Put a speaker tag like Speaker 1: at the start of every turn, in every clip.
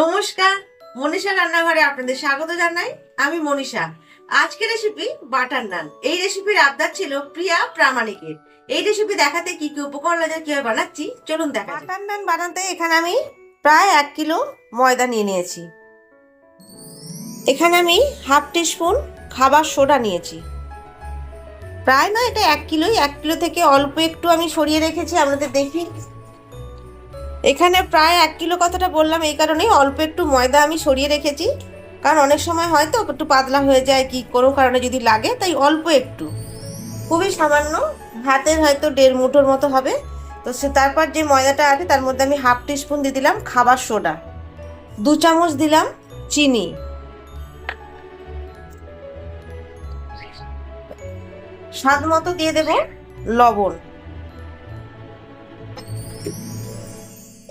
Speaker 1: নমস্কার, মনীষা রান্নাঘরে আপনাদের স্বাগত জানাই। আমি মনীষা। আজকের রেসিপি বাটার নান এই রেসিপির আবদার ছিল প্রিয়া প্রামাণিকের। এই রেসিপি দেখাতে কি কি উপকরণ লাগে, কীভাবে বানাচ্ছি, চলুন দেখা বাটার নান বানাতে এখানে আমি প্রায় এক কিলো ময়দা নিয়ে নিয়েছি। এখানে আমি হাফ টিস্পুন খাবার সোডা নিয়েছি। প্রায় না এটা এক কিলোই। এক কিলো থেকে অল্প একটু আমি সরিয়ে রেখেছি, আপনাদের দেখি এখানে প্রায় এক কিলো কথাটা বললাম এই কারণেই অল্প একটু ময়দা আমি সরিয়ে রেখেছি। কারণ অনেক সময় হয়তো একটু পাতলা হয়ে যায় কি কোনো কারণে যদি লাগে, তাই অল্প একটু। খুবই সামান্য হাতের হয়তো দেড় মুঠোর মতো হবে। তো সে তারপর যে ময়দাটা আছে তার মধ্যে আমি হাফ টিস্পুন দিয়ে দিলাম খাবার সোডা। দু চামচ দিলাম চিনি। স্বাদ মতো দিয়ে দেব লবণ।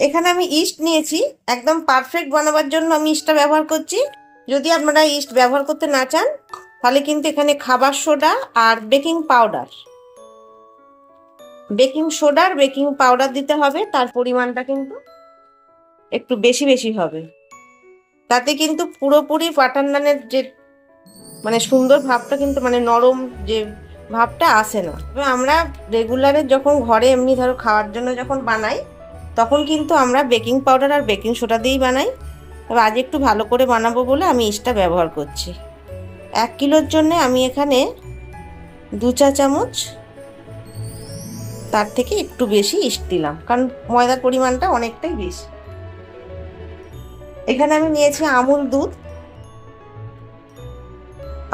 Speaker 1: এখানে আমি ইস্ট নিয়েছি। একদম পারফেক্ট বানাবার জন্য আমি ইস্টটা ব্যবহার করছি। যদি আপনারা ইস্ট ব্যবহার করতে না চান, তাহলে কিন্তু এখানে খাবার সোডা আর বেকিং পাউডার। বেকিং সোডা আর বেকিং পাউডার দিতে হবে, তার পরিমাণটা কিন্তু একটু বেশি বেশি হবে। তাতে কিন্তু পুরোপুরি বাটার নানের যে মানে সুন্দর ভাবটা কিন্তু মানে নরম যে ভাবটা আসে না। আমরা রেগুলারে যখন ঘরে এমনি ধরো খাওয়ার জন্য যখন বানাই তখন কিন্তু আমরা বেকিং পাউডার আর বেকিং সোডা দিয়েই বানাই। তবে আজ একটু ভালো করে বানাবো বলে আমি ইস্টটা ব্যবহার করছি। এক কিলোর জন্য আমি এখানে দু চা চামচ তার থেকে একটু বেশি ইস্ট দিলাম, কারণ ময়দার পরিমাণটা অনেকটাই বেশি। এখানে আমি নিয়েছি আমুল দুধ।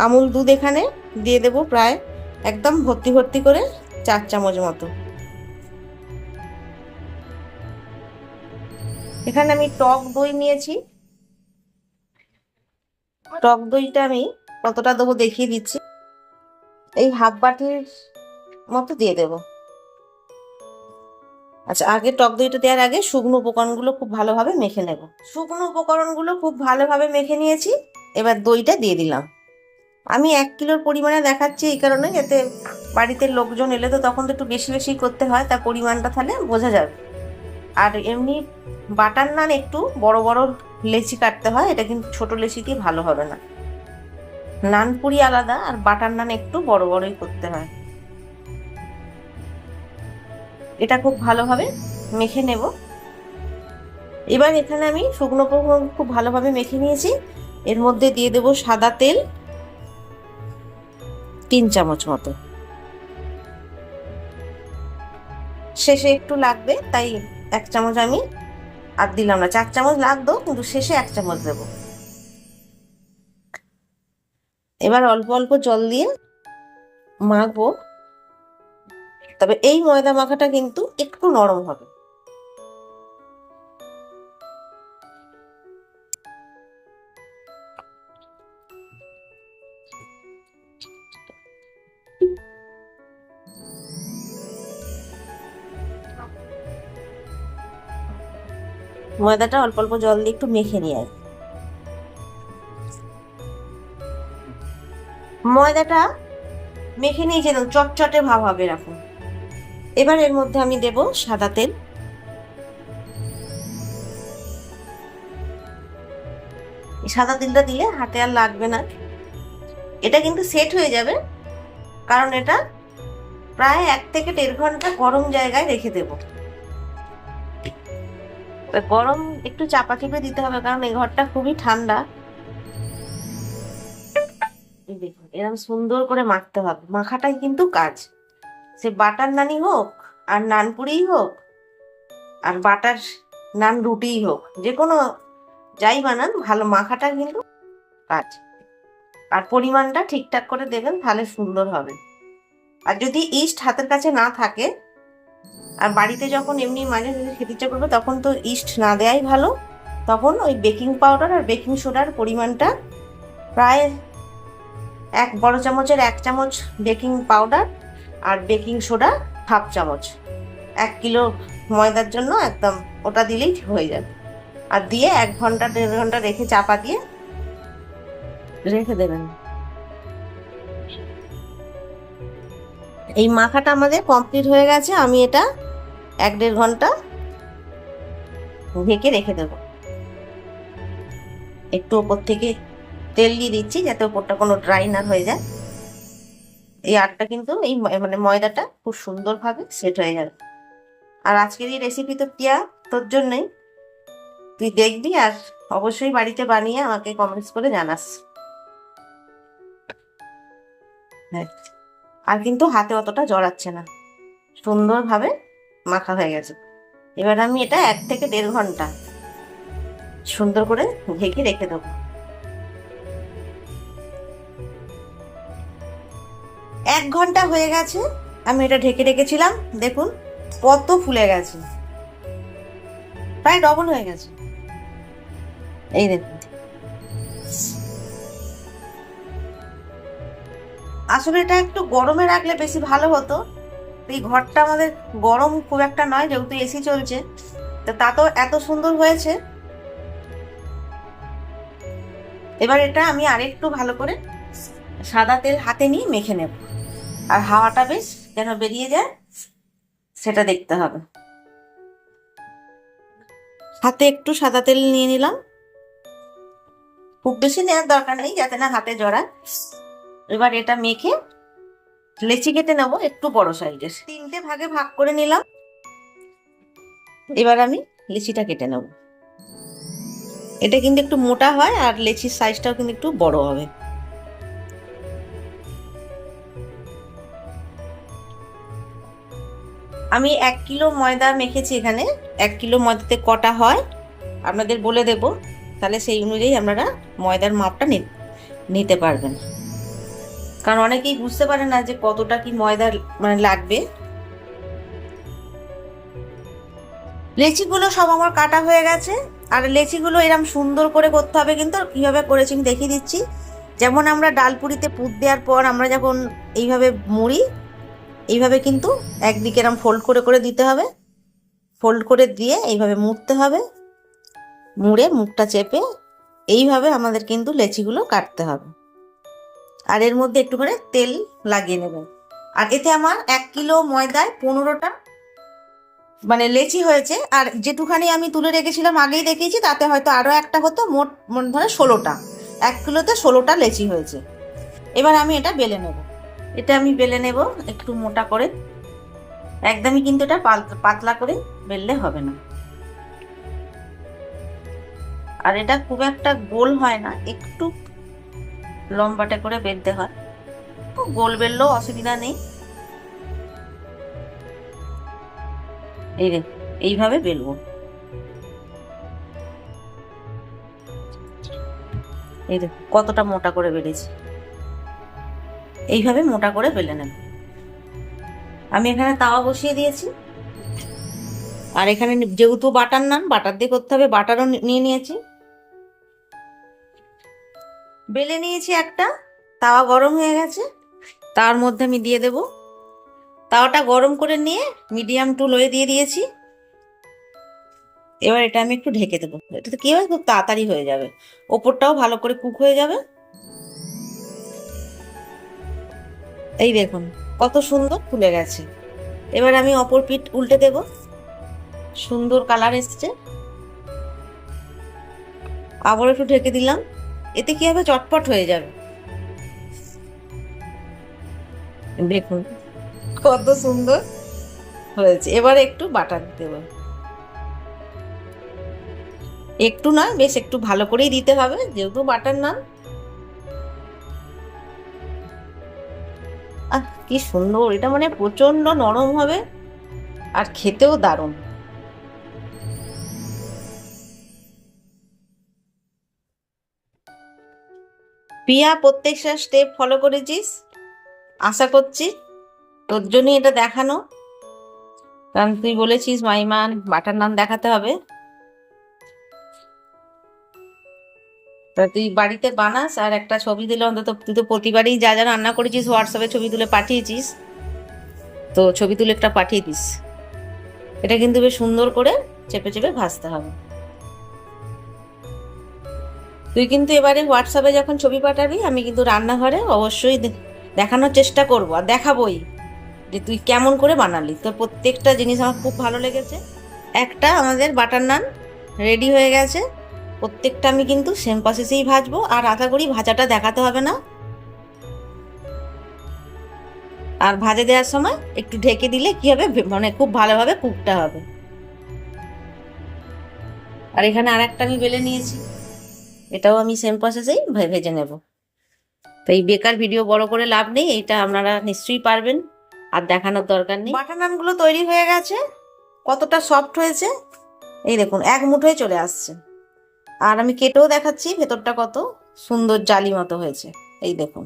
Speaker 1: আমুল দুধ এখানে দিয়ে দেবো প্রায় একদম ভর্তি ভর্তি করে চার চামচ মতো। এখানে আমি টক দই নিয়েছি। টক দইটা আমি কতটা দেবো দেখিয়ে দিচ্ছি। এই হাফ বাটির মতো দিয়ে দেব। আচ্ছা আগে টক দইটা দেওয়ার আগে শুকনো উপকরণগুলো খুব ভালোভাবে মেখে নেব। শুকনো উপকরণগুলো খুব ভালোভাবে মেখে নিয়েছি, এবার দইটা দিয়ে দিলাম। আমি এক কিলোর পরিমাণে দেখাচ্ছি এই কারণে, যাতে বাড়িতে লোকজন এলে তো তখন তো একটু বেশি বেশি করতে হয়, তার পরিমাণটা তাহলে বোঝা যাবে। আর এমনি বাটার নান একটু বড় বড় লেচি কাটতে হয়, এটা কিন্তু ছোট লেচি দিয়ে ভালো হবে না। নান পুরি আলাদা আর বাটার নান একটু বড় বড়ই করতে হয়। এটা খুব ভালোভাবে মেখে নেব। এবার এখানে আমি শুকনো খুব ভালোভাবে মেখে নিয়েছি। এর মধ্যে দিয়ে দেব সাদা তেল, তিন চামচ মতো। শেষে একটু লাগবে, তাই এক চামচ আমি আর দিলাম না। চার চামচ লাগতো, কিন্তু শেষে এক চামচ দেব। এবার অল্প অল্প জল দিয়ে মাখবো। তবে এই ময়দা মাখাটা কিন্তু একটু নরম হবে। ময়দাটা অল্প অল্প জল দিয়ে একটু মেখে নিয়ে ময়দাটা মেখে নিয়েছে তো চটচটে ভাব হবে এরকম। এবার এর মধ্যে আমি দেব সাদা তেল। সাদা তেলটা দিলে হাতে আর লাগবে না। এটা কিন্তু সেট হয়ে যাবে, কারণ এটা প্রায় এক থেকে দেড় ঘণ্টা গরম জায়গায় রেখে দেবো। গরম একটু চাপা চেপে দিতে হবে, কারণ এই ঘরটা খুবই ঠান্ডা। দেখুন এরকম সুন্দর করে মাখতে হবে। মাখাটাই কিন্তু কাজ। সে বাটার নানি হোক, আর নানপুরিই হোক, আর বাটার নান রুটিই হোক, যে কোনো যাই বানান, ভালো মাখাটা কিন্তু কাজ। আর পরিমাণটা ঠিকঠাক করে দেবেন, তাহলে সুন্দর হবে। আর যদি ইস্ট হাতের কাছে না থাকে আর বাড়িতে যখন এমনি মাঝে মাঝে খেতে ইচ্ছা করবে, তখন তো ইস্ট না দেওয়াই ভালো। তখন ওই বেকিং পাউডার আর বেকিং সোডার পরিমাণটা প্রায় এক বড় চামচের এক চামচ বেকিং পাউডার আর বেকিং সোডা হাফ চামচ। এক কিলো ময়দার জন্য একদম ওটা দিলেই হয়ে যাবে। আর দিয়ে এক ঘণ্টা, দেড় ঘণ্টা রেখে চাপা দিয়ে রেখে দেবেন। এই মাখাটা আমাদের কমপ্লিট হয়ে গেছে, আমি এটা এক দেড় ঘণ্টা ঢেকে রেখে দেব। একটু ওপর থেকে তেল দিয়ে দিচ্ছি যাতে ওপরটা কোনো ড্রাই না হয়ে যায়। এই আটটা কিন্তু এই মানে ময়দাটা খুব সুন্দরভাবে সেট হয়ে যাবে আর আজকের এই রেসিপি তো পিয়া, তোর জন্যই। তুই দেখবি আর অবশ্যই বাড়িতে বানিয়ে আমাকে কমেন্টস করে জানাস। হ্যাঁ। আর কিন্তু হাতে অতটা জড়াচ্ছে না। সুন্দরভাবে মাখা হয়ে গেছে। এবার আমি এটা এক থেকে দেড় ঘণ্টা সুন্দর করে ঢেকে রেখে দেবো। এক ঘণ্টা হয়ে গেছে, আমি এটা ঢেকে রেখেছিলাম। দেখুন, কত ফুলে গেছে। প্রায় ডবল হয়ে গেছে। এই দেখুন। আসলে এটা একটু গরমে রাখলে বেশি ভালো হতো। এই ঘরটা আমাদের গরম খুব একটা নয়, যেহেতু এসি চলছে। তো তাতেও এত সুন্দর হয়েছে। এবার এটা আমি আরেকটু ভালো করে সাদা তেল হাতে নিয়ে মেখে নেব। আর হাওয়াটা বেশ যেন বেরিয়ে যায়, সেটা দেখতে হবে। হাতে একটু সাদা তেল নিয়ে নিলাম। খুব বেশি নেওয়ার দরকার নেই, যাতে না হাতে জড়ায়। এবার এটা মেখে লেচি কেটে নেব, একটু বড় সাইজের। তিনটে ভাগে ভাগ করে নিলাম। এবার আমি লিচিটা কেটে নেব। এটা কিন্তু একটু মোটা হয় আর লেচির সাইজটাও কিন্তু একটু বড় হবে। আমি এক কিলো ময়দা মেখেছি এখানে। এক কিলো ময়দাতে কটা হয় আপনাদের বলে দেব। তাহলে সেই অনুযায়ী আপনারা ময়দার মাপটা নিতে পারবেন। কারণ অনেকেই বুঝতে পারে না যে কতটা কি ময়দা মানে লাগবে। লেচিগুলো সব আমার কাটা হয়ে গেছে। আর লেচিগুলো এরম সুন্দর করে করতে হবে কিন্তু কীভাবে করেছি আমি দেখিয়ে দিচ্ছি। যেমন আমরা ডালপুরিতে পুর দেওয়ার পর আমরা যখন এইভাবে মুড়ি, এইভাবে কিন্তু একদিকে এরম ফোল্ড করে করে দিতে হবে। ফোল্ড করে দিয়ে এইভাবে মুড়তে হবে। মুড়ে মুখটা চেপে এইভাবে আমাদের কিন্তু লেচিগুলো কাটতে হবে। আর এর মধ্যে একটু করে তেল লাগিয়ে নেবেন আর এতে আমার এক কিলো ময়দায় পনেরোটা মানে লেচি হয়েছে। আর যেটুখানি আমি তুলে রেখেছিলাম আগেই দেখিয়েছি, তাতে হয়তো আরও একটা হতো, মোট মনে ধরে ষোলোটা। এক কিলোতে ষোলোটা লেচি হয়েছে। এবার আমি এটা বেলে নেব। এটা আমি বেলে নেব একটু মোটা করে। একদমই কিন্তু এটা পাতলা করে বেললে হবে না। আর এটা খুব একটা গোল হয় না, একটু লম্বাটে করে বেলতে হয়। গোল বেললেও অসুবিধা নেই। এই রে, এইভাবে বেলবো। এই দেখ কতটা মোটা করে বেলেছি। এইভাবে মোটা করে বেলে নেব। আমি এখানে তাওয়া বসিয়ে দিয়েছি। আর এখানে যেহেতু বাটার নান, বাটার দিয়ে করতে হবে, বাটারও নিয়ে নিয়েছি। বেলে নিয়েছি একটা, তাওয়া গরম হয়ে গেছে। তার মধ্যে আমি দিয়ে দেব। তাওয়াটা গরম করে নিয়ে মিডিয়াম টু লোয়ে দিয়ে দিয়েছি। এবার এটা আমি একটু ঢেকে দেবো। এটাতে কী হবে খুব তাড়াতাড়ি হয়ে যাবে। ওপরটাও ভালো করে কুক হয়ে যাবে। এই দেখুন, কত সুন্দর ফুলে গেছে। এবার আমি অপর পিঠ উল্টে দেব। সুন্দর কালার এসছে। আবার একটু ঢেকে দিলাম। এতে কি হবে চটপট হয়ে যাবে? দেখুন। কত সুন্দর হয়েছে। এবার একটু বাটার দেব একটু না বেশ একটু ভালো করেই দিতে হবে। যেহেতু বাটার নান আহ কি সুন্দর। এটা মানে প্রচণ্ড নরম হবে। আর খেতেও দারুণ। পিয়া প্রত্যেকটা স্টেপ ফলো করেছিস? আশা করছি। তোর জন্যই এটা দেখানো। কারণ তুই বলেছিস মাইমান বাটার নান দেখাতে হবে। তা তুই বাড়িতে বানাস আর একটা ছবি দিলে অন্তত তুই তো প্রতিবারই যা যা রান্না করেছিস হোয়াটসঅ্যাপে ছবি তুলে পাঠিয়েছিস। তো ছবি তুলে একটা পাঠিয়ে দিস। এটা কিন্তু বেশ সুন্দর করে চেপে চেপে ভাজতে হবে। তুই কিন্তু এবারে হোয়াটসঅ্যাপে যখন ছবি পাঠাবি, আমি কিন্তু রান্নাঘরে অবশ্যই দেখানোর চেষ্টা করব আর দেখাবোই যে তুই কেমন করে বানালি। তোর প্রত্যেকটা জিনিস আমার খুব ভালো লেগেছে। একটা, আমাদের বাটার নান রেডি হয়ে গেছে। প্রত্যেকটা আমি কিন্তু সেম প্রসেসেই ভাজবো আর আশা করি ভাজাটা দেখাতে হবে না। আর ভাজে দেওয়ার সময় একটু ঢেকে দিলে কি হবে? মানে খুব ভালোভাবে কুকটা হবে। আর এখানে আর একটা আমি বেলে নিয়েছি। এটাও আমি সেম প্রসেসেই ভেজে নেব। তো এই বেকার ভিডিও বড় করে লাভ নেই এটা আপনারা নিশ্চয়ই পারবেন, আর দেখানোর দরকার নেই। বাটার নানগুলো তৈরি হয়ে গেছে, কতটা সফট হয়েছে, এই দেখুন, এক মুঠোয় চলে আসছে। আর আমি কেটেও দেখাচ্ছি ভেতরটা কত সুন্দর জালি মতো হয়েছে, এই দেখুন।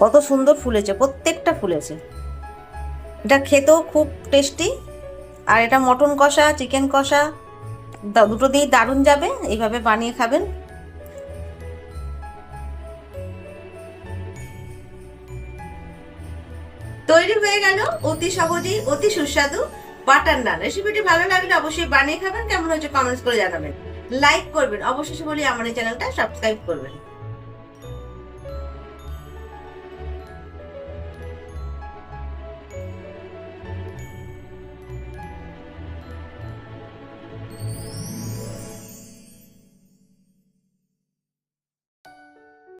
Speaker 1: কত সুন্দর ফুলেছে, প্রত্যেকটা ফুলেছে। এটা খেতেও খুব টেস্টি আর এটা মটন কষা চিকেন কষা দুটো দিয়েই দারুণ যাবে, এইভাবে বানিয়ে খাবেন। তৈরি হয়ে গেল অতি সহজেই, অতি সুস্বাদু বাটার নান। রেসিপিটি ভালো লাগলে অবশ্যই বানিয়ে খাবেন। কেমন হয়েছে কমেন্টস করে জানাবেন। লাইক করবেন। অবশ্যই বলি, আমার এই চ্যানেলটা সাবস্ক্রাইব করবেন।